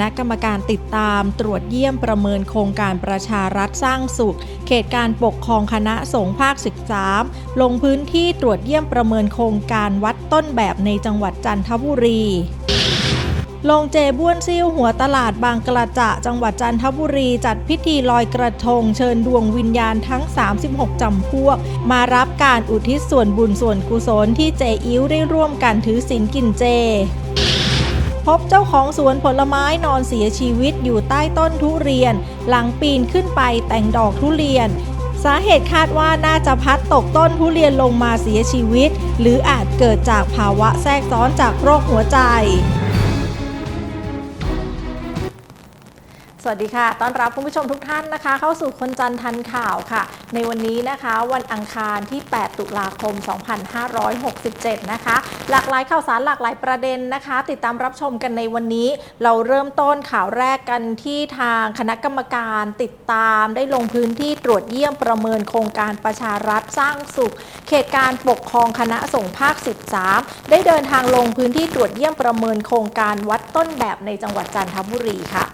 คณะกรรมการติดตามตรวจเยี่ยมประเมินโครงการประชารัฐสร้างสุข เขตการปกครองคณะสงฆ์ภาค13ลงพื้นที่ตรวจเยี่ยมประเมินโครงการวัดต้นแบบในจังหวัดจันทบุรีลงเจบ้วนซิ่วหัวตลาดบางกระจะจังหวัดจันทบุรีจัดพิธีลอยกระทง เชิญดวงวิญญาณทั้ง 36 จำพวก มารับการอุทิศส่วนบุญส่วนกุศลที่เจอิ้วได้ร่วมกันถือศีลกินเจ พบเจ้าของสวนผลไม้นอนเสียชีวิตอยู่ใต้ต้นทุเรียน หลังปีนขึ้นไปแต่งดอกทุเรียน สาเหตุคาดว่าน่าจะพัดตกต้นทุเรียนลงมาเสียชีวิต หรืออาจเกิดจากภาวะแทรกซ้อนจากโรคหัวใจ สวัสดีค่ะ ต้อนรับคุณผู้ชมทุกท่านนะคะ เข้าสู่คนจันทันข่าวค่ะ ในวันนี้นะคะ วันอังคารที่ 8 ตุลาคม 2567 นะคะ หลากหลายข่าวสารหลากหลายประเด็นนะคะ ติดตามรับชมกันในวันนี้ เราเริ่มต้นข่าวแรกกันที่ทางคณะกรรมการติดตามได้ลงพื้นที่ตรวจเยี่ยมประเมินโครงการประชารัฐสร้างสุข เขตการปกครองคณะสงฆ์ภาค 13 ได้เดินทางลงพื้นที่ตรวจเยี่ยมประเมินโครงการวัดต้นแบบในจังหวัดจันทบุรีค่ะ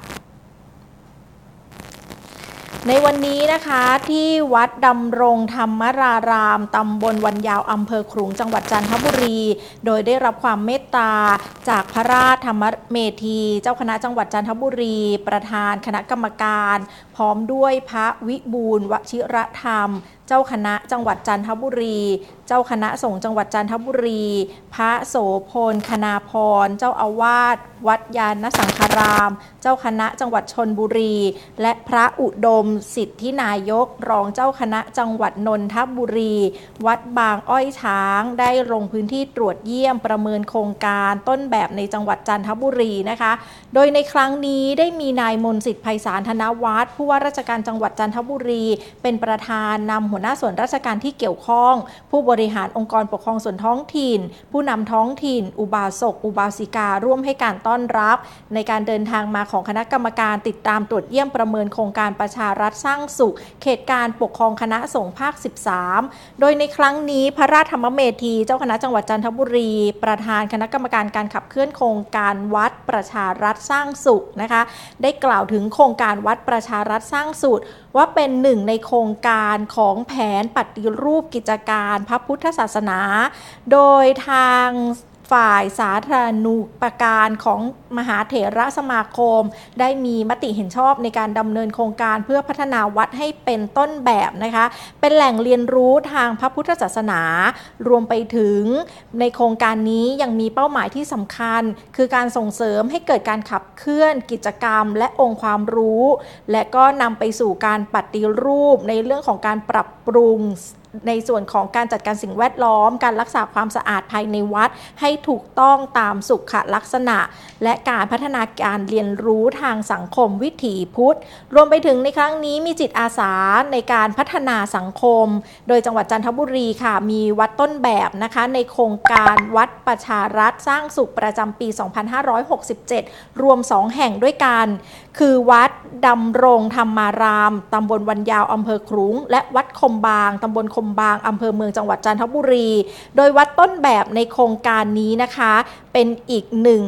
ในวันนี้นะคะที่วัดดำรงธรรมรารามตำบลวันยาวอำเภอขลุงจังหวัดจันทบุรี โดยได้รับความเมตตาจากพระราชธรรมเมธี เจ้าคณะจังหวัดจันทบุรี ประธานคณะกรรมการ พร้อมด้วยพระวิบูลวชิรธรรม เจ้าคณะจังหวัดจันทบุรี เจ้าคณะสงฆ์จังหวัดจันทบุรี พระโสพลคณาพร เจ้าอาวาส วัดยานสังคาราม เจ้าคณะจังหวัดชนบุรี และพระอุดม สิทธินายก รองเจ้าคณะจังหวัดนนทบุรี วัดบางอ้อยช้าง ได้ลงพื้นที่ตรวจเยี่ยมประเมินโครงการต้นแบบในจังหวัดจันทบุรีนะคะ โดยในครั้งนี้ได้มีนายมนสิทธิ์ไพศาลธนวัฒน์ผู้ว่าราชการจังหวัดจันทบุรี เป็นประธานนำหัวหน้าส่วนราชการที่เกี่ยวข้อง ผู้บริหารองค์กรปกครองส่วนท้องถิ่น ผู้นำท้องถิ่น อุบาสก อุบาสิกา ร่วมให้การต้อนรับ ในการเดินทางมาของคณะกรรมการติดตามตรวจเยี่ยมประเมินโครงการประชารัฐสร้างสุข เขตการปกครองคณะสงฆ์ภาค 13 โดยในครั้งนี้พระราชธรรมเมธีเจ้าคณะจังหวัดจันทบุรี ประธานคณะกรรมการการขับเคลื่อนโครงการวัดประชารัฐสร้างสุขนะคะ ได้กล่าวถึงโครงการวัดประชารัฐสร้างสุขว่าเป็นหนึ่งในโครงการของแผนปฏิรูปกิจการพระพุทธศาสนา โดยทาง ฝ่ายสาธารณูปการของมหาเถระสมาคม ได้มีมติเห็นชอบในการดำเนินโครงการเพื่อพัฒนาวัดให้เป็นต้นแบบนะคะ เป็นแหล่งเรียนรู้ทางพระพุทธศาสนา รวมไปถึงในโครงการนี้ยังมีเป้าหมายที่สำคัญ คือการส่งเสริมให้เกิดการขับเคลื่อนกิจกรรม และองค์ความรู้ และก็นำไปสู่การปฏิรูปในเรื่องของการปรับปรุง ในส่วนของการจัดการสิ่งแวดล้อม การรักษาความสะอาดภายในวัด ให้ถูกต้องตามสุขลักษณะ และการพัฒนาการเรียนรู้ทางสังคมวิถีพุทธ รวมไปถึงในครั้งนี้มีจิตอาสาในการพัฒนาสังคม โดยจังหวัดจันทบุรีค่ะ มีวัดต้นแบบนะคะ ในโครงการวัดประชารัฐสร้างสุขประจำปี 2567 รวม 2 แห่งด้วยกัน คือวัดดำรงธรรมารามตำบลวันยาวอำเภอครุงและวัดคมบางตำบลคมบางอำเภอเมืองจังหวัดจันทบุรี โดยวัดต้นแบบในโครงการนี้นะคะ เป็นอีกหนึ่ง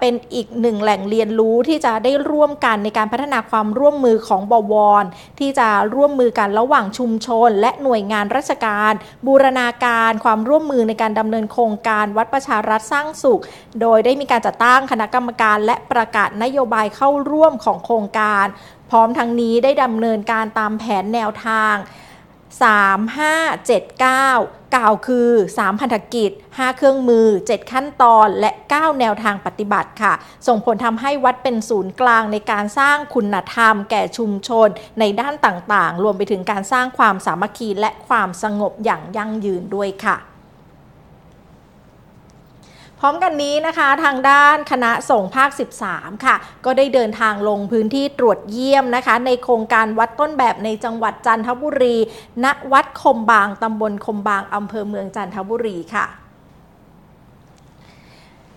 เป็นอีกหนึ่งแหล่งเรียนรู้ที่จะได้ร่วมกันในการพัฒนาความร่วมมือของบวร ที่จะร่วมมือกันระหว่างชุมชน และหน่วยงานราชการ บูรณาการความร่วมมือในการดำเนินโครงการวัดประชารัฐสร้างสุข โดยได้มีการจัดตั้งคณะกรรมการ และประกาศนโยบายเข้าร่วมของโครงการ พร้อมทั้งนี้ได้ดำเนินการตามแผนแนวทาง 3579 กล่าวคือ 3 พันธกิจ 5 เครื่องมือ 7 ขั้นตอน และ 9 แนวทางปฏิบัติค่ะ ส่งผลทำให้วัดเป็นศูนย์กลางในการสร้างคุณธรรมแก่ชุมชน ในด้านต่างๆ รวมไปถึงการสร้างความสามัคคีและความสงบอย่างยั่งยืนด้วยค่ะ พร้อมกันนี้นะคะทางด้านคณะสงฆ์ภาค 13 ค่ะ ก็ได้เดินทางลงพื้นที่ตรวจเยี่ยมนะคะ ในโครงการวัดต้นแบบในจังหวัดจันทบุรี ณวัดคมบางตำบลคมบางอำเภอเมืองจันทบุรีค่ะ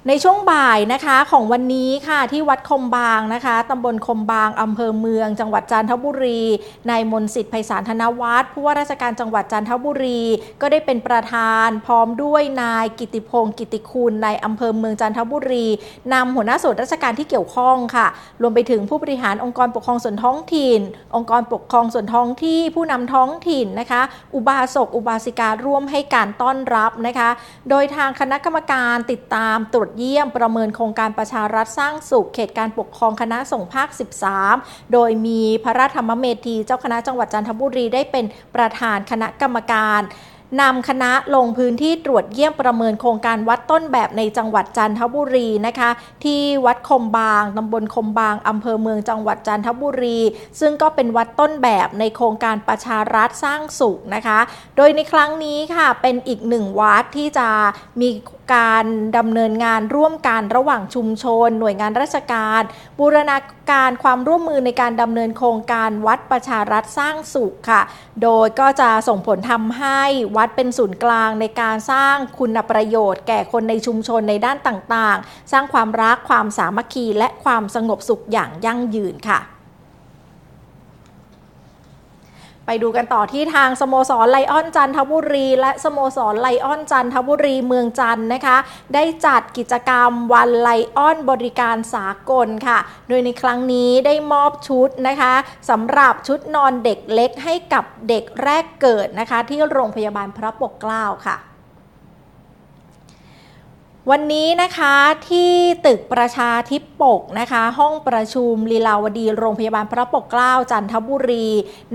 ในช่วงบ่ายนะคะของวันนี้ค่ะที่วัดคมบางนะคะตำบลคมบางอำเภอเมือง จังหวัดจันทบุรีนายมนสิทธิ์ไพศาลธนวัฒน์ผู้ว่าราชการจังหวัดจันทบุรี ก็ได้เป็นประธาน พร้อมด้วยนายกิติพงศ์กิติคุณในอำเภอเมืองจันทบุรีนำหัวหน้าส่วนราชการที่เกี่ยวข้องค่ะ รวมไปถึงผู้บริหารองค์กรปกครองส่วนท้องถิ่น องค์กรปกครองส่วนท้องที่ผู้นำท้องถิ่นนะคะ อุบาสกอุบาสิการ่วมให้การต้อนรับนะคะ โดยทางคณะกรรมการติดตามตรวจเยี่ยมประเมินโครงการประชารัฐสร้างสุข เขตการปกครองคณะส่งภาค 13 โดยมีพระราธรรมเมธีเจ้าคณะจังหวัดจันทบุรีได้เป็นประธานคณะกรรมการนำคณะลงพื้นที่ตรวจเยี่ยมประเมินโครงการวัดต้นแบบในจังหวัดจันทบุรีนะคะ ที่วัดคมบางตำบลคมบางอำเภอเมืองจังหวัดจันทบุรี ซึ่งก็เป็นวัดต้นแบบในโครงการประชารัฐสร้างสุขนะคะ โดยในครั้งนี้ค่ะเป็นอีกหนึ่งวัดที่จะมี การดำเนินงานร่วมกันระหว่างชุมชน หน่วยงานราชการ บูรณาการความร่วมมือในการดำเนินโครงการวัดประชารัฐสร้างสุขค่ะ โดยก็จะส่งผลทำให้วัดเป็นศูนย์กลางในการสร้างคุณประโยชน์ แก่คนในชุมชนในด้านต่างๆ สร้างความรักความสามัคคีและความสงบสุขอย่างยั่งยืนค่ะ ไปดูกันต่อที่ทางสโมสรไลออนจันทบุรี และสโมสรไลออนจันทบุรีเมืองจันนะคะ ได้จัดกิจกรรมวันไลออนบริการสากลค่ะ โดยในครั้งนี้ได้มอบชุดนะคะสำหรับชุดนอนเด็กเล็กให้กับเด็กแรกเกิดนะคะ ที่โรงพยาบาลพระปกเกล้าค่ะ วันนี้นะคะที่ตึกประชาธิปกนะคะ ห้องประชุมลีลาวดีโรงพยาบาลพระปกเกล้าจันทบุรี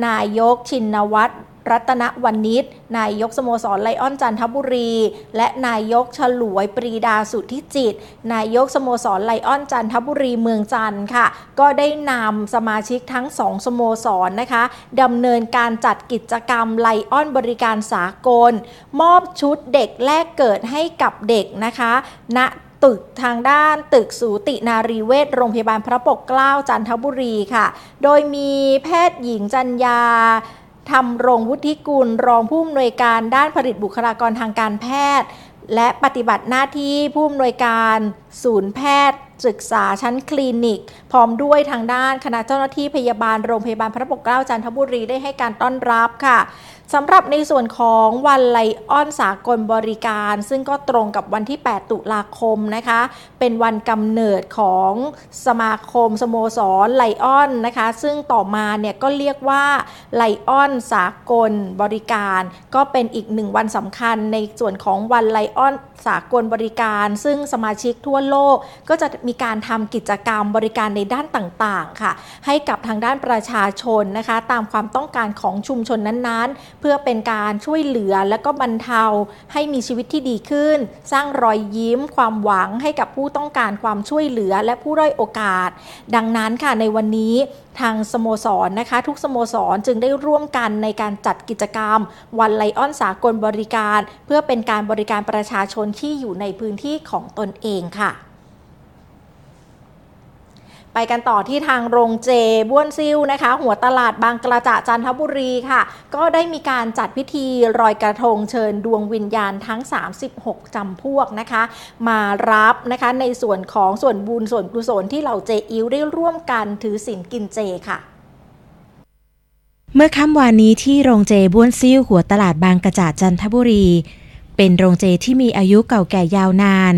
นายกชินวัตร รัตนวันนิชนายกสโมสรไลออนจันทบุรี และนายกฉลวยปรีดาสุทธิจิต นายกสโมสรไลออนจันทบุรีเมืองจันทร์ค่ะ ก็ได้นำสมาชิกทั้งสองสโมสรนนะคะดำเนินการจัดกิจกรรมไลออนบริการสากล มอบชุดเด็กแรกเกิดให้กับเด็กนะคะณตึกทางด้านตึกสูตินารีเวชโรงพยาบาลพระปกเกล้าจันทบุรีค่ะ โดยมีแพทย์หญิงจัญญา ทำรงวุฒิกุล รองผู้อำนวยการด้านผลิตบุคลากรทางการแพทย์ และปฏิบัติหน้าที่ผู้อำนวยการศูนย์แพทย์ศึกษาชั้นคลินิก พร้อมด้วยทางด้านคณะเจ้าหน้าที่พยาบาลโรงพยาบาลพระปกเกล้าจันทบุรีได้ให้การต้อนรับค่ะ สำหรับในส่วนของวันไลออนสากลบริการ ซึ่งก็ตรงกับวันที่ 8 ตุลาคมนะคะ เป็นวันกำเนิดของสมาคมสโมสรไลออนนะคะ ซึ่งต่อมาเนี่ยก็เรียกว่าไลออนสากลบริการ ก็เป็นอีกหนึ่งวันสำคัญในส่วนของวันไลออนสากลบริการ ซึ่งสมาชิกทั่วโลกก็จะมีการทำกิจกรรมบริการในด้านต่างๆค่ะ ให้กับทางด้านประชาชนนะคะ ตามความต้องการของชุมชนนั้นๆเพื่อเป็นการช่วยเหลือและก็บรรเทาให้มีชีวิตที่ดีขึ้น สร้างรอยยิ้ม ความหวังให้กับผู้ต้องการความช่วยเหลือและผู้ด้อยโอกาส ดังนั้นค่ะในวันนี้ทางสโมสรนนะคะ ทุกสโมสรจึงได้ร่วมกันในการจัดกิจกรรม วันไลออนสากลบริการ เพื่อเป็นการบริการประชาชนที่อยู่ในพื้นที่ของตนเองค่ะ ไปกันต่อที่ทางโรงเจบ้วนซิ่วนะคะ หัวตลาดบางกระจะจันทบุรีค่ะ ก็ได้มีการจัดพิธีรอยกระทงเชิญดวงวิญญาณทั้ง 36 จำพวกนะคะ มารับนะคะในส่วนของส่วนบุญส่วนกุศลที่เหล่าเจอิวได้ร่วมกันถือศีลกินเจค่ะเมื่อค่ำวานนี้ที่โรงเจบ้วนซิ่วหัวตลาดบางกระจาจันทบุรี เป็นโรงเจที่มีอายุเก่าแก่ยาวนาน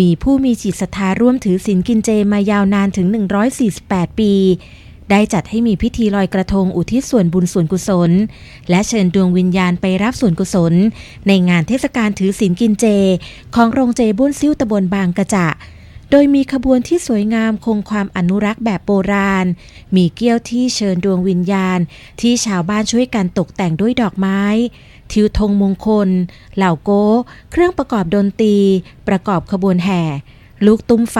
มีผู้มีจิตศรัทธาร่วมถือศีลกินเจมายาวนานถึง 148 ปี ได้จัดให้มีพิธีลอยกระทงอุทิศส่วนบุญส่วนกุศล และเชิญดวงวิญญาณไปรับส่วนกุศล ในงานเทศกาลถือศีลกินเจ ของโรงเจบุญซิ่วตะบนบางกระจะโดยมีขบวนที่สวยงามคงความอนุรักษ์แบบโบราณ มีเกี้ยวที่เชิญดวงวิญญาณ ที่ชาวบ้านช่วยกันตกแต่งด้วยดอกไม้ ทิวธงมงคล เหล่าโก้ เครื่องประกอบดนตรี ประกอบขบวนแห่ ลูกตุ้มไฟ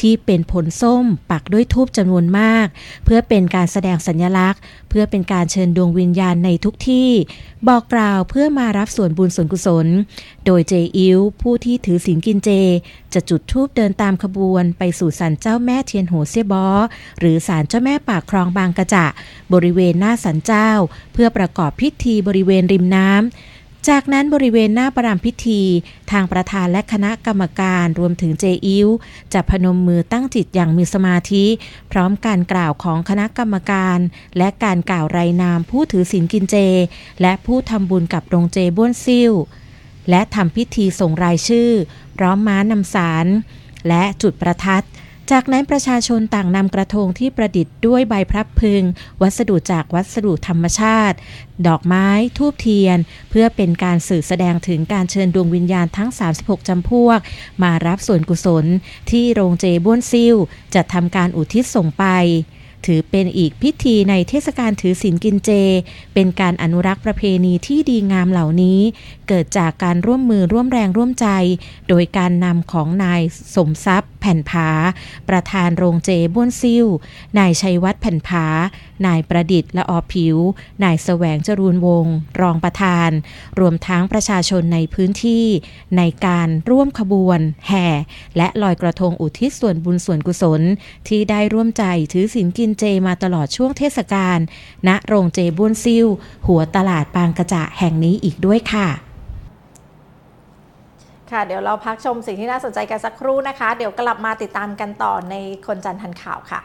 ที่เป็นผลส้มปักด้วยทูบจำนวนมาก เพื่อเป็นการแสดงสัญลักษณ์ เพื่อเป็นการเชิญดวงวิญญาณในทุกที่ บอกกล่าวเพื่อมารับส่วนบุญส่วนกุศล โดยเจอิวผู้ที่ถือศีลกินเจ จะจุดทูบเดินตามขบวนไปสู่ศาลเจ้าแม่เทียนโหเซียบอหรือศาลเจ้าแม่ปากคลองบางกระจะบริเวณหน้าศาลเจ้า เพื่อประกอบพิธีบริเวณริมน้ำ จากนั้นบริเวณหน้าประรามพิธี ทางประธานและคณะกรรมการรวมถึงเจอิ้วจะพนมมือตั้งจิตอย่างมีสมาธิ พร้อมการกล่าวของคณะกรรมการ และการกล่าวรายนามผู้ถือศีลกินเจ และผู้ทำบุญกับโรงเจบ้วนซิ่วและทำพิธีส่งรายชื่อ พร้อมม้านำสาร และจุดประทัด จากนั้นประชาชนต่างนำกระทงที่ประดิษฐ์ด้วยใบพรับพึง วัสดุจากวัสดุธรรมชาติ ดอกไม้ ทูบเทียน เพื่อเป็นการสื่อแสดงถึงการเชิญดวงวิญญาณทั้ง 36 จำพวก มารับส่วนกุศล ที่โรงเจบ้วนซิ่วจะทำการอุทิศส่งไปถือเป็นอีกพิธีในเทศกาลถือศีลกินเจ เป็นการอนุรักษ์ประเพณีที่ดีงามเหล่านี้ เกิดจากการร่วมมือร่วมแรงร่วมใจ โดยการนำของนายสมทรัพย์ แผ่นผา ประธานโรงเจบ้วนซิ่ว นายชัยวัฒน์แผ่นผา นายประดิษฐ์ละออผิว นายแสวงจรูนวง รองประธาน รวมทั้งประชาชนในพื้นที่ ในการร่วมขบวน แห่ และลอยกระทงอุทิศส่วนบุญส่วนกุศล ที่ได้ร่วมใจถือศีลกินเจมาตลอดช่วงเทศกาลณโรงเจบ้วนซิ่ว หัวตลาดปางกระจะแห่งนี้อีกด้วยค่ะ ค่ะ เดี๋ยวเราพักชมสิ่งที่น่าสนใจกันสักครู่นะคะ เดี๋ยวกลับมาติดตามกันต่อในคนจันทร์ทันข่าวค่ะ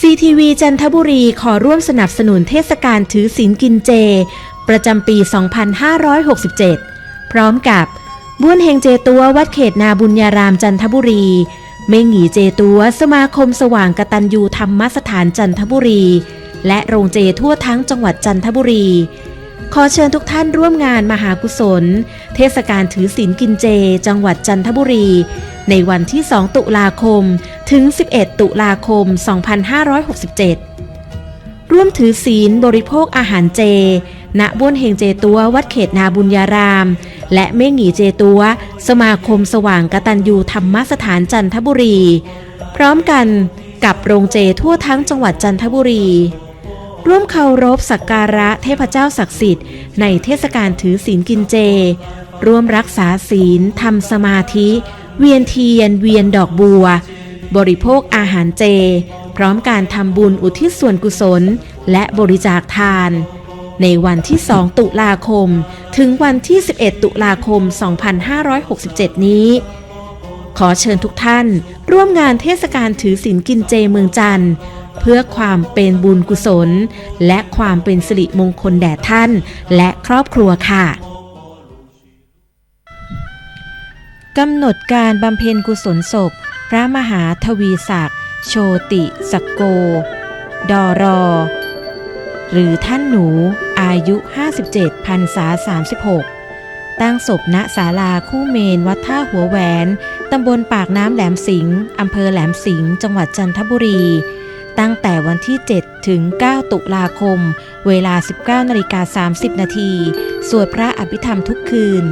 CTV จันทบุรีขอร่วมสนับสนุนเทศกาลถือศีลกินเจ ประจำปี 2567 พร้อมกับบ้วนเฮงเจตัววัดเขตนาบุญญารามจันทบุรี เมงหงีเจตัวสมาคมสว่างกตัญญูธรรมสถานจันทบุรี และโรงเจทั่วทั้งจังหวัดจันทบุรี ขอเชิญทุกท่านร่วมงานมหากุศล เทศกาลถือศีลกินเจ จังหวัดจันทบุรี ในวันที่ 2 ตุลาคม ถึง 11 ตุลาคม 2567 ร่วมถือศีลบริโภคอาหารเจ ณ บ้วนเฮงเจตัววัดเขตนาบุญญาราม และเมฆหงีเจตัว สมาคมสว่างกตัญญูธรรมสถานจันทบุรี พร้อมกันกับโรงเจทั่วทั้งจังหวัดจันทบุรี ร่วมเคารพสักการะเทพเจ้าศักดิ์สิทธิ์ในเทศกาลถือศีลกินเจ ร่วมรักษาศีลทำสมาธิ เวียนเทียนเวียนดอกบัว บริโภคอาหารเจ พร้อมการทำบุญอุทิศส่วนกุศล และบริจาคทาน ในวันที่ 2 ตุลาคม ถึงวันที่ 11 ตุลาคม 2567 นี้ ขอเชิญทุกท่านร่วมงานเทศกาลถือศีลกินเจเมืองจันทร์เพื่อความเป็นบุญกุศล และความเป็นสิริมงคลแด่ท่าน และครอบครัวค่ะ กำหนดการบำเพ็ญกุศลศพ พระมหาทวีศักดิ์โชติสกโก ดอรอ หรือท่านหนูอายุ 57พรรษา 36 ตั้งศพณศาลาคู่เมนวัดท่าหัวแหวน ตำบลปากน้ำแหลมสิงห์อำเภอแหลมสิงห์จังหวัดจันทบุรี ตั้งแต่วันที่ 7 ถึง 9 ตุลาคม เวลา 19นาฬิกา30 นาที สวดพระอภิธรรมทุกคืน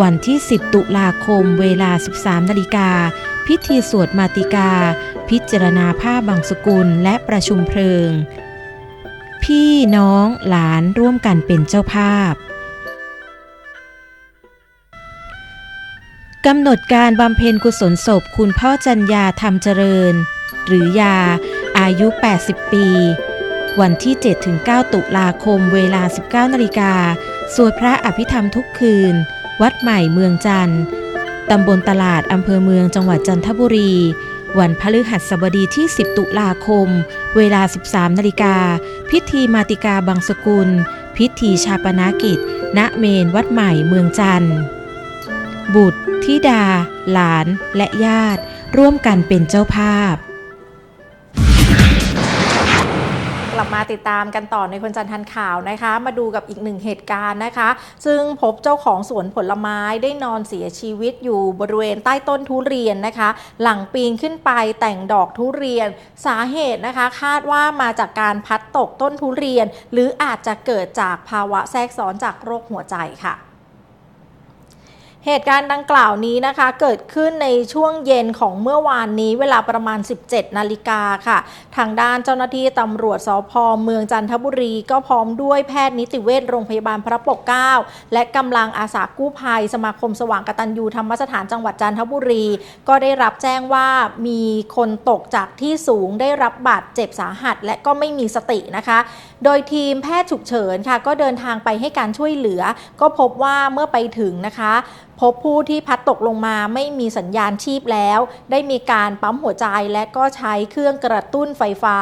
วันที่ 10 ตุลาคมเวลา 13 นาฬิกา พิธีสวดมาติกา พิจารณาผ้าบางสกุลและประชุมเพลิง พี่น้องหลานร่วมกันเป็นเจ้าภาพกำหนดการบำเพ็ญกุศลศพคุณพ่อจัญญาธรรมเจริญ หรือยา อายุ 80 ปี วันที่ 7-9 ตุลาคมเวลา 19นาฬิกาสวดพระอภิธรรมทุกคืน วัดใหม่เมืองจันทร์ตำบลตลาดอำเภอเมืองจังหวัดจันทบุรี วันพฤหัสบดีที่ 10 ตุลาคม เวลา 13 นาฬิกา พิธีมาติกาบางสกุล พิธีชาปนากิจ ณเมนวัดใหม่เมืองจันทร์ บุตรธิดา หลาน และญาติ ร่วมกันเป็นเจ้าภาพ บมาติดตามกันต่อในคนจันทันข่าวนะคะ มาดูกับอีกหนึ่งเหตุการณ์นะคะ ซึ่งพบเจ้าของสวนผลไม้ได้นอนเสียชีวิตอยู่บริเวณใต้ต้นทุเรียนนะคะ หลังปีนขึ้นไปแต่งดอกทุเรียน สาเหตุนะคะ คาดว่ามาจากการพัดตกต้นทุเรียน หรืออาจจะเกิดจากภาวะแทรกซ้อนจากโรคหัวใจค่ะ เหตุการณ์ดังกล่าวนี้นะคะ เกิดขึ้นในช่วงเย็นของเมื่อวานนี้เวลาประมาณ 17 นาฬิกาค่ะ ทางด้านเจ้าหน้าที่ตำรวจสพเมืองจันทบุรี ก็พร้อมด้วยแพทย์นิติเวชโรงพยาบาลพระปกเกล้าและกำลังอาสากู้ภัย สมาคมสว่างกตัญญูธรรมสถานจังหวัดจันทบุรี ก็ได้รับแจ้งว่ามีคนตกจากที่สูงได้รับบาดเจ็บสาหัส และก็ไม่มีสตินะคะ โดยทีมแพทย์ฉุกเฉินค่ะ ก็เดินทางไปให้การช่วยเหลือ ก็พบว่าเมื่อไปถึงนะคะพบผู้ที่พัดตกลงมาไม่มีสัญญาณชีพแล้ว ได้มีการปั๊มหัวใจและก็ใช้เครื่องกระตุ้นไฟฟ้า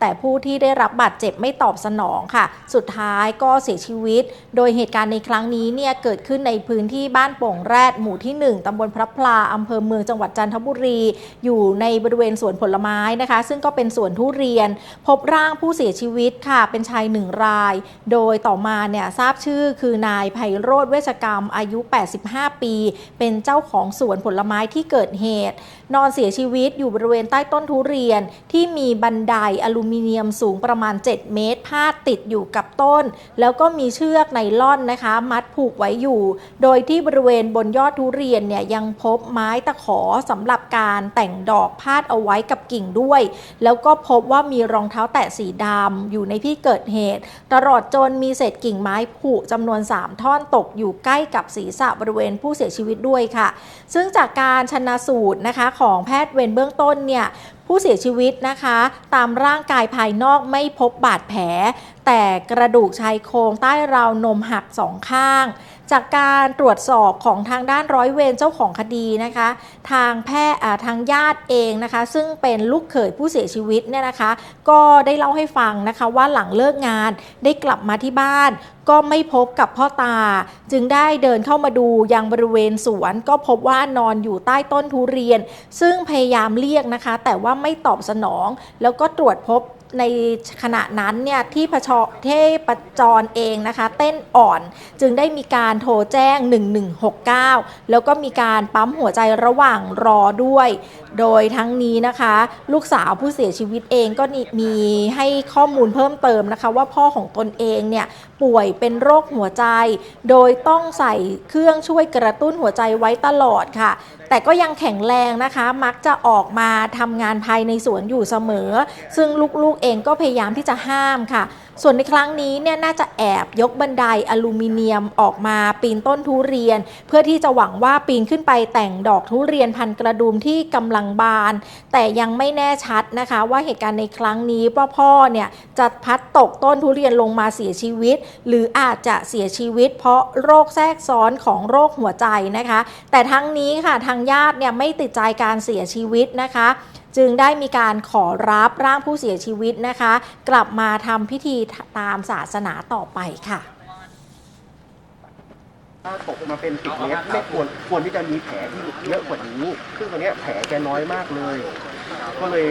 แต่ผู้ที่ได้รับบาดเจ็บไม่ตอบสนองค่ะ สุดท้ายก็เสียชีวิต โดยเหตุการณ์ในครั้งนี้เนี่ยเกิดขึ้นในพื้นที่บ้านโป่งแรดหมู่ที่ 1ตำบลพระพลาอำเภอเมืองจังหวัดจันทบุรี อยู่ในบริเวณสวนผลไม้นะคะ ซึ่งก็เป็นสวนทุเรียน พบร่างผู้เสียชีวิตค่ะ เป็นชายหนึ่งราย โดยต่อมาเนี่ยทราบชื่อคือนายไพโรธเวชกรรมอายุ 85ปี เป็นเจ้าของสวนผลไม้ที่เกิดเหตุ นอนเสียชีวิตอยู่บริเวณใต้ต้นทุเรียนที่มีบันไดอลูมิเนียมสูงประมาณ 7 เมตร พาดติดอยู่กับต้น แล้วก็มีเชือกไนล่อนนะคะ มัดผูกไว้อยู่ โดยที่บริเวณบนยอดทุเรียนเนี่ยยังพบไม้ตะขอสำหรับการแต่งดอกพาดเอาไว้กับกิ่งด้วย แล้วก็พบว่ามีรองเท้าแตะสีดำอยู่ในที่เกิดเหตุ ตลอดจนมีเศษกิ่งไม้ผุจำนวน 3 ท่อนตกอยู่ใกล้กับศีรษะบริเวณผู้เสียชีวิตด้วยค่ะ ซึ่งจากการชนะสูตรนะคะของแพทย์เวรเบื้องต้นเนี่ยผู้เสียชีวิตนะคะ ตามร่างกายภายนอกไม่พบบาดแผล แต่กระดูกชายโครงใต้ราวนมหักสองข้าง จากการตรวจสอบของทางด้านร้อยเวรเจ้าของคดีนะคะ ทางแพทย์ทางญาติเองนะคะ ซึ่งเป็นลูกเขยผู้เสียชีวิตเนี่ยนะคะ ก็ได้เล่าให้ฟังนะคะว่าหลังเลิกงานได้กลับมาที่บ้านก็ไม่พบกับพ่อตา จึงได้เดินเข้ามาดูยังบริเวณสวน ก็พบว่านอนอยู่ใต้ต้นทุเรียน ซึ่งพยายามเรียกนะคะ แต่ว่าไม่ตอบสนอง แล้วก็ตรวจพบ ในขณะนั้นเนี่ยที่พชเทพจรเองนะคะ เต้นอ่อนจึงได้มีการโทรแจ้ง 1169 แล้วก็มีการปั๊มหัวใจระหว่างรอด้วย โดยทั้งนี้นะคะ ลูกสาวผู้เสียชีวิตเองก็มีให้ข้อมูลเพิ่มเติมนะคะ ว่าพ่อของตนเองเนี่ยป่วยเป็นโรคหัวใจ โดยต้องใส่เครื่องช่วยกระตุ้นหัวใจไว้ตลอดค่ะ แต่ก็ยังแข็งแรงนะคะ มักจะออกมาทำงานภายในสวนอยู่เสมอ ซึ่งลูกๆเองก็พยายามที่จะห้ามค่ะ ส่วนในครั้งนี้เนี่ยน่าจะแอบยกบันไดอลูมิเนียมออกมาปีนต้นทุเรียน เพื่อที่จะหวังว่าปีนขึ้นไปแต่งดอกทุเรียนพันกระดุมที่กำลังบาน แต่ยังไม่แน่ชัดนะคะ ว่าเหตุการณ์ในครั้งนี้ว่าพ่อเนี่ยจะพัดตกต้นทุเรียนลงมาเสียชีวิต หรืออาจจะเสียชีวิต เพราะโรคแทรกซ้อนของโรคหัวใจนะคะ แต่ทั้งนี้ค่ะทางญาติเนี่ยไม่ติดใจการเสียชีวิตนะคะ จึงได้มีการขอรับร่างผู้เสียชีวิตนะคะ กลับมาทำพิธีตามศาสนาต่อไปค่ะถ้าตกมาเป็นสิบเมตรไม่ควรควรที่จะมีแผลที่เยอะกว่านี้ซึ่งตอนนี้แผลแกน้อยมากเลย ก็เลย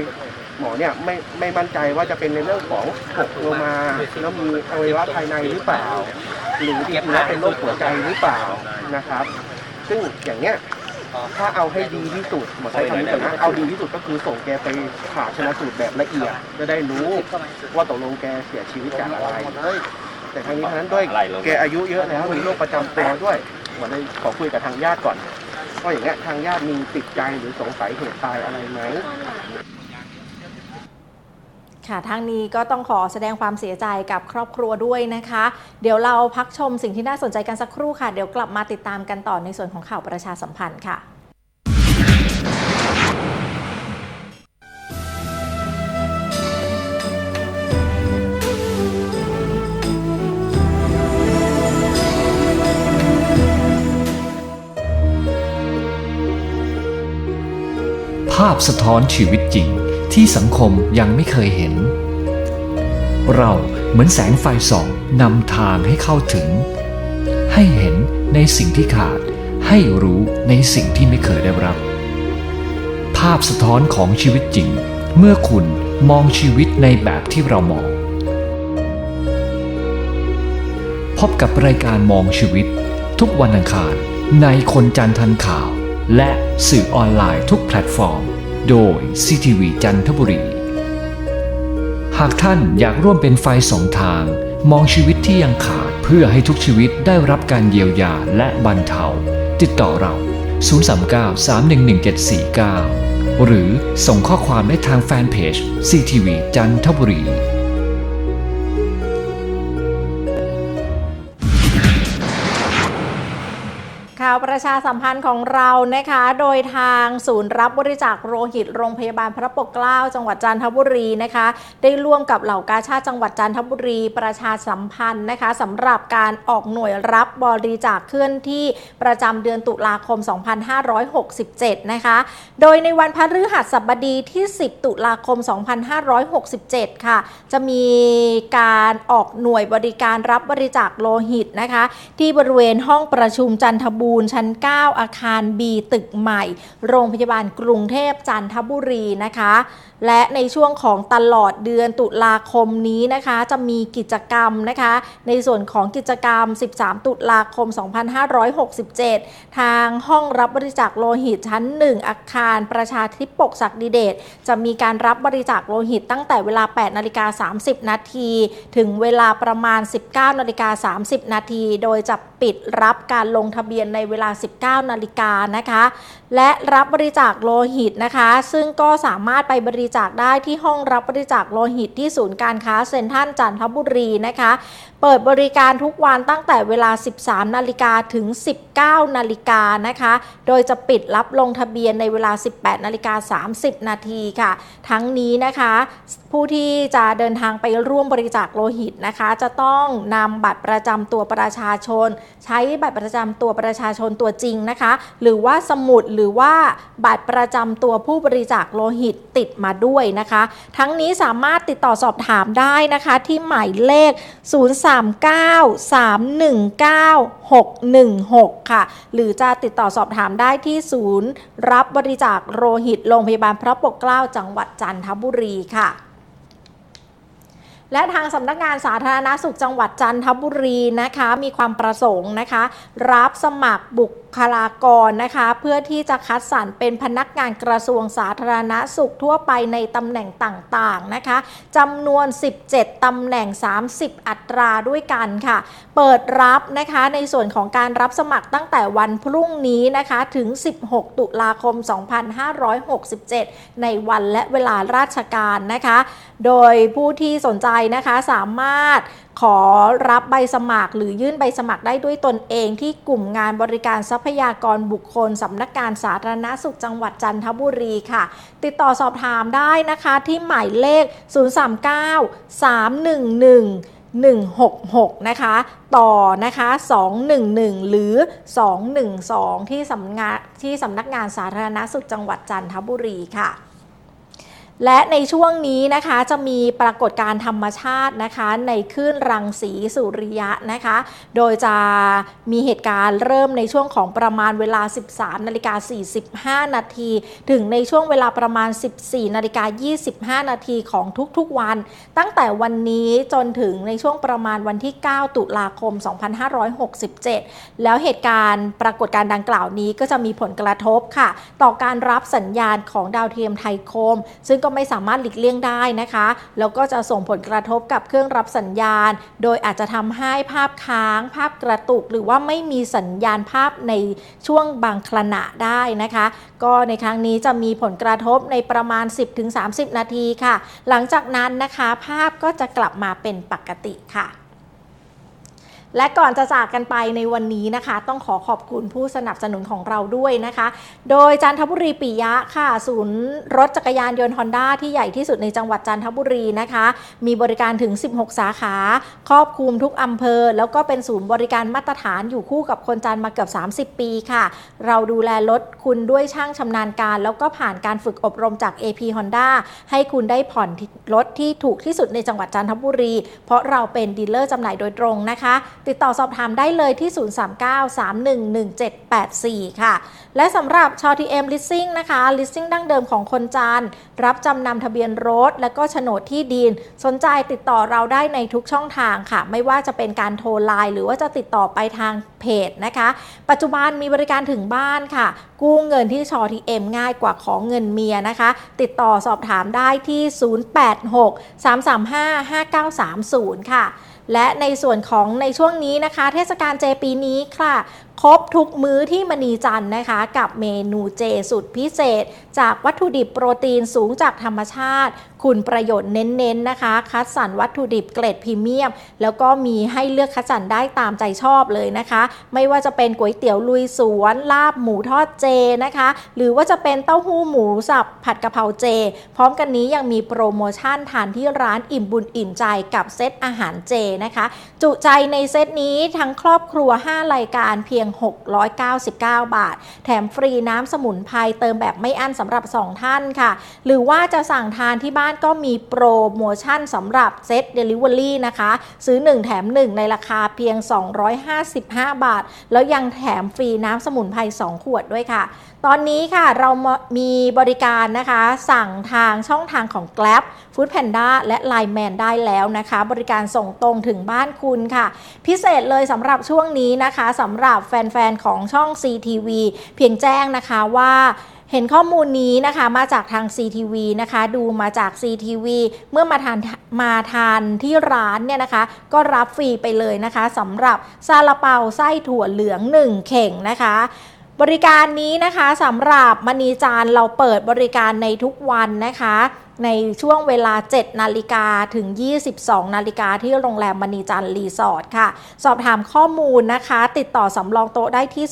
หมอเนี่ยไม่ไม่มั่นใจว่าจะเป็นในเรื่องของตกลงมาแล้วมีอวัยวะภายในหรือเปล่า หรือจริงๆแล้วเป็นโรคหัวใจหรือเปล่านะครับ ซึ่งอย่างเนี้ย ถ้าเอาให้ดีที่สุดหมอใช้คำนี้ก่อนนะเอาดีที่สุดก็คือส่งแกไปผ่าชนะสูตรแบบละเอียดจะได้รู้ว่าตกลงแกเสียชีวิตจากอะไรแต่ทางนี้ทางนั้นด้วยแกอายุเยอะแล้วมีโรคประจำตัวด้วยหมอเลยขอคุยกับทางญาติก่อนว่าอย่างเงี้ยทางญาติมีติดใจหรือสงสัยเหตุตายอะไรไหม ค่ะทางนี้ก็ต้องขอแสดงความเสียใจกับครอบครัวด้วยนะคะ เดี๋ยวเราพักชมสิ่งที่น่าสนใจกันสักครู่ค่ะ เดี๋ยวกลับมาติดตามกันต่อในส่วนของข่าวประชาสัมพันธ์ค่ะภาพสะท้อนชีวิตจริง ที่สังคมยังไม่เคยเห็น เราเหมือนแสงไฟส่องนำทางให้เข้าถึง ให้เห็นในสิ่งที่ขาด ให้รู้ในสิ่งที่ไม่เคยได้รับ ภาพสะท้อนของชีวิตจริง เมื่อคุณมองชีวิตในแบบที่เรามอง พบกับรายการมองชีวิต ทุกวันอังคารในคนจันทันข่าว และสื่อออนไลน์ทุกแพลตฟอร์ม โดยซีทีวีจันทบุรี หากท่านอยากร่วมเป็นไฟสองทาง มองชีวิตที่ยังขาดเพื่อให้ทุกชีวิตได้รับการเยียวยาและบรรเทา ติดต่อเรา 039-311-749หรือส่งข้อความได้ทางแฟนเพจซีทีวีจันทบุรี ข่าวประชาสัมพันธ์ของเรานะคะ โดยทางศูนย์รับบริจาคโลหิตโรงพยาบาลพระปกเกล้าจังหวัดจันทบุรีนะคะ ได้ร่วมกับเหล่ากาชาติจังหวัดจันทบุรีประชาสัมพันธ์นะคะสำหรับการออกหน่วยรับบริจาคเคลื่อนที่ประจำเดือนตุลาคม 2567 นะคะ โดยในวันพฤหัสบดีที่ 10 ตุลาคม 2567 ค่ะ จะมีการออกหน่วยบริการรับบริจาคโลหิตนะคะ ที่บริเวณห้องประชุมจันทบูรณ์ชั้น 9 อาคาร B ตึกใหม่ โรงพยาบาลกรุงเทพจันทบุรีนะคะ และในช่วงของตลอดเดือนตุลาคมนี้นะคะ จะมีกิจกรรมนะคะ ในส่วนของกิจกรรม 13 ตุลาคม 2567 ทางห้องรับบริจาคโลหิตชั้น 1 อาคารประชาธิปกศักดิเดชจะมีการรับบริจาคโลหิตตั้งแต่เวลา 8 นาฬิกา 30 นาทีถึงเวลาประมาณ 19 นาฬิกา 30 นาที โดยจะปิดรับการลงทะเบียนในเวลา 19 นาฬิกานะคะ และรับบริจาคโลหิตนะคะ ซึ่งก็สามารถไปบริจาคได้ที่ห้องรับบริจาคโลหิตที่ศูนย์การค้าเซ็นทรัลจันทบุรีนะคะ เปิดบริการทุกวันตั้งแต่เวลา 13 นาฬิกาถึง 19 นาฬิกานะคะ โดยจะปิดรับลงทะเบียนในเวลา 18 นาฬิกา 30 นาทีค่ะ ทั้งนี้นะคะผู้ที่จะเดินทางไปร่วมบริจาคโลหิตนะคะ จะต้องนำบัตรประจำตัวประชาชน ใช้บัตรประจำตัวประชาชนตัวจริงนะคะ หรือว่าสมุดหรือว่าบัตรประจำตัวผู้บริจาคโลหิตติดมาด้วยนะคะ ทั้งนี้สามารถติดต่อสอบถามได้นะคะ ที่หมายเลข 039-319-616 ค่ะ หรือจะติดต่อสอบถามได้ที่ศูนย์ รับบริจาคโลหิตโรงพยาบาลพระปกเกล้าจังหวัดจันทบุรีค่ะ และทางสำนักงานสาธารณสุขจังหวัดจันทบุรีนะคะ มีความประสงค์นะคะ รับสมัครบุคลากรนะคะ เพื่อที่จะคัดสรรเป็นพนักงานกระทรวงสาธารณสุขทั่วไปในตำแหน่งต่างๆนะคะจำนวน 17ตำแหน่ง 30 อัตราด้วยกันค่ะ เปิดรับนะคะในส่วนของการรับสมัครตั้งแต่วันพรุ่งนี้นะคะถึง 16 ตุลาคม 2567 ในวันและเวลาราชการนะคะ โดยผู้ที่สนใจนะคะสามารถขอรับใบสมัคร หรือยื่นใบสมัครได้ด้วยตนเองที่กลุ่มงานบริการทรัพยากรบุคคลสำนักงานสาธารณสุขจังหวัดจันทบุรีค่ะ ติดต่อสอบถามได้นะคะที่หมายเลข 039 311 166 นะคะ ต่อนะคะ 211 หรือ 212 ที่สำนักที่สำนักงานสาธารณสุขจังหวัดจันทบุรีค่ะ และในช่วงนี้นะคะจะมีปรากฏการธรรมชาตินะคะ ในคลื่นรังสีสุริยะนะคะ โดยจะมีเหตุการณ์เริ่มในช่วงของประมาณเวลา 13นาฬิกา45 นาทีถึงในช่วงเวลาประมาณ 14นาฬิกา25 นาทีของทุกๆวัน ตั้งแต่วันนี้จนถึงในช่วงประมาณวันที่ 9 ตุลาคม 2567 แล้วเหตุการณ์ปรากฏการดังกล่าวนี้ก็จะมีผลกระทบค่ะ ต่อการรับสัญญาณของดาวเทียมไทยคม ซึ่งก็ไม่สามารถหลีกเลี่ยงได้นะคะ แล้วก็จะส่งผลกระทบกับเครื่องรับสัญญาณ โดยอาจจะทำให้ภาพค้าง ภาพกระตุก หรือว่าไม่มีสัญญาณภาพในช่วงบางขณะได้นะคะ ก็ในครั้งนี้จะมีผลกระทบในประมาณ 10-30 นาทีค่ะ หลังจากนั้นนะคะ ภาพก็จะกลับมาเป็นปกติค่ะ และก่อนจะจากกันไปในวันนี้นะคะ ต้องขอขอบคุณผู้สนับสนุนของเราด้วยนะคะ โดยจันทบุรีปิยะค่ะ ศูนย์รถจักรยานยนต์ฮอนด้าที่ใหญ่ที่สุดในจังหวัดจันทบุรีนะคะ มีบริการถึง 16 สาขา ครอบคลุมทุกอำเภอ แล้วก็เป็นศูนย์บริการมาตรฐานอยู่คู่กับคนจันทร์มาเกือบ 30 ปีค่ะ เราดูแลรถคุณด้วยช่างชำนาญการ แล้วก็ผ่านการฝึกอบรมจาก AP Honda ให้คุณได้ผ่อนรถที่ถูกที่สุดในจังหวัดจันทบุรี เพราะเราเป็นดีลเลอร์จำหน่ายโดยตรงนะคะ ติดต่อสอบถามได้เลยที่ 039-311784 ค่ะ และสำหรับชอทีเอ็มลิสซิ่งนะคะ ลิสซิ่งดั้งเดิมของคนจันทร์รับจำนำทะเบียนรถ และก็โฉนดที่ดิน สนใจติดต่อเราได้ในทุกช่องทางค่ะ ไม่ว่าจะเป็นการโทรไลน์หรือว่าจะติดต่อไปทางเพจนะคะ ปัจจุบันมีบริการถึงบ้านค่ะ กู้เงินที่ชอทีเอ็มง่ายกว่าของเงินเมียนะคะ ติดต่อสอบถามได้ที่ 086-335-5930 ค่ะ และในส่วนของในช่วงนี้นะคะ เทศกาลเจปีนี้ค่ะ ครบทุกมื้อที่มณีจันนะคะ กับเมนูเจสุดพิเศษ จากวัตถุดิบโปรตีนสูงจากธรรมชาติ คุณประโยชน์เน้นๆนะคะ คัดสรรวัตถุดิบเกรดพรีเมียม แล้วก็มีให้เลือกคัดสรรได้ตามใจชอบเลยนะคะ ไม่ว่าจะเป็นก๋วยเตี๋ยวลุยสวน ลาบหมูทอดเจนะคะ หรือว่าจะเป็นเต้าหู้หมูสับผัดกะเพราเจ พร้อมกันนี้ยังมีโปรโมชั่นทานที่ร้านอิ่มบุญอิ่มใจกับเซตอาหารเจนะคะ จุใจในเซตนี้ทั้งครอบครัว 5 รายการเพียง699 บาท แถมฟรีน้ำสมุนไพรเติมแบบไม่อั้นสำหรับ 2 ท่านค่ะ หรือว่าจะสั่งทานที่บ้านก็มีโปรโมชั่นสำหรับเซตเดลิเวอรี่นะคะ ซื้อ 1 แถม 1 ในราคาเพียง 255 บาท แล้วยังแถมฟรีน้ำสมุนไพร2 ขวดด้วยค่ะตอนนี้ค่ะเรามีบริการนะคะ สั่งทางช่องทางของ Grab Food Panda และ Line Man ได้แล้วนะคะ บริการส่งตรงถึงบ้านคุณค่ะ พิเศษเลยสำหรับช่วงนี้นะคะสำหรับแฟน ๆ ของช่อง CTV เพียงแจ้งนะคะว่าเห็นข้อมูลนี้นะคะมาจากทาง CTV นะคะ ดูมาจาก CTV เมื่อมาทานมาทานที่ร้านเนี่ยนะคะ ก็รับฟรีไปเลยนะคะสำหรับซาลาเปาไส้ถั่วเหลือง 1 เข่งนะคะ บริการนี้นะคะสำหรับมณีจานเราเปิดบริการในทุกวันนะคะ ในช่วงเวลา 7 นาฬิกาถึง 22 นาฬิกาที่โรงแรมมณีจันร์รีสอร์ทค่ะ สอบถามข้อมูลนะคะ ติดต่อสำรองโต๊ะได้ที่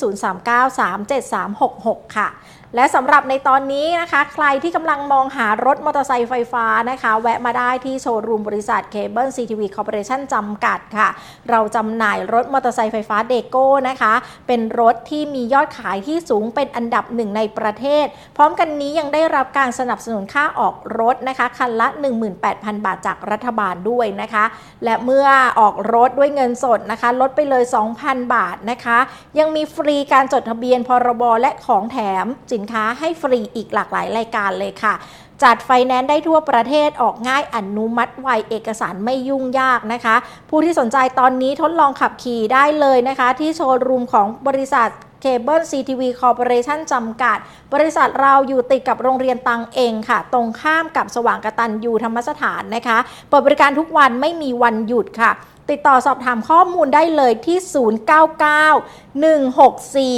039-37366ค่ะ และสำหรับในตอนนี้นะคะ ใครที่กำลังมองหารถมอเตอร์ไซค์ไฟฟ้านะคะ แวะมาได้ที่โชว์รูมบริษัทเคเบิลซีทีวีคอร์ปอเรชั่นจำกัดค่ะ เราจำหน่ายรถมอเตอร์ไซค์ไฟฟ้าเดโก้นะคะ เป็นรถที่มียอดขายที่สูงเป็นอันดับหนึ่งในประเทศ พร้อมกันนี้ยังได้รับการสนับสนุนค่าออกรถนะคะ คันละ 18,000 บาทจากรัฐบาลด้วยนะคะ และเมื่อออกรถด้วยเงินสดนะคะ ลดไปเลย 2,000 บาทนะคะ ยังมีฟรีการจดทะเบียนพรบและของแถมสินค้าให้ฟรีอีกหลากหลายรายการเลยค่ะจัดไฟแนนซ์ได้ทั่วประเทศออกง่ายอนุมัติไวเอกสารไม่ยุ่งยากนะคะ ผู้ที่สนใจตอนนี้ทดลองขับขี่ได้เลยนะคะ ที่โชว์รูมของบริษัท เคเบิลซีทีวีคอร์ปอเรชั่นจำกัด บริษัทเราอยู่ติดกับโรงเรียนตังเองค่ะ ตรงข้ามกับสว่างกตันยูธรรมสถานนะคะ เปิดบริการทุกวันไม่มีวันหยุดค่ะ ติดต่อสอบถามข้อมูลได้เลยที่ 099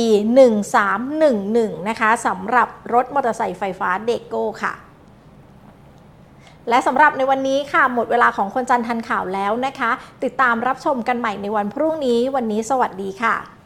164 1311 นะคะสำหรับรถมอเตอร์ไซค์ไฟฟ้าเดโก้ค่ะและสำหรับในวันนี้ค่ะ หมดเวลาของคนจันทันข่าวแล้วนะคะ ติดตามรับชมกันใหม่ในวันพรุ่งนี้ วันนี้สวัสดีค่ะ